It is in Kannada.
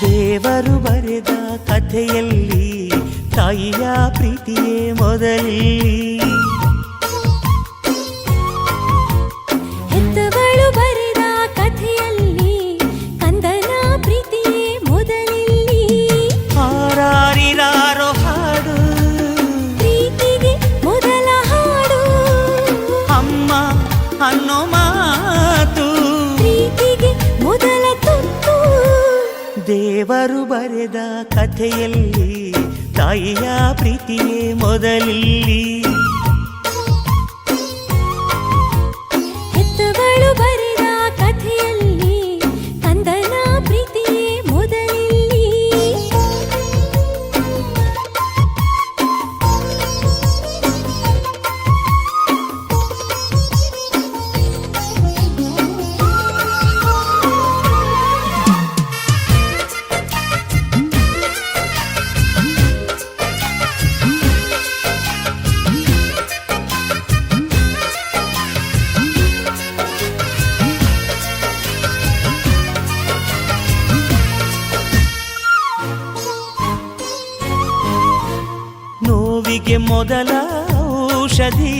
ದೇವರು ಬರೆದ ಕಥೆಯಲ್ಲಿ ತಾಯಿಯ ಪ್ರೀತಿಯೇ ಮೊದಲಿ ಹೆತ್ತವಳು ಬರೆದ ಕಥೆಯಲ್ಲಿ ಕಂದನ ಪ್ರೀತಿಯೇ ಮೊದಲಿಲ್ಲಿ. ಹಾರಾರಿರಾರೋ ಹಾಡು. ಪ್ರೀತಿಗೆ ಮೊದಲ ಹಾಡು. ಅಮ್ಮ ಅನ್ನೋ ದೇವರು ಬರೆದ ಕಥೆಯಲ್ಲಿ ತಾಯಿಯ ಪ್ರೀತಿಯೇ ಮೊದಲಿಲ್ಲಿ. ನೋವಿಗೆ ಮೊದಲ ಔಷಧಿ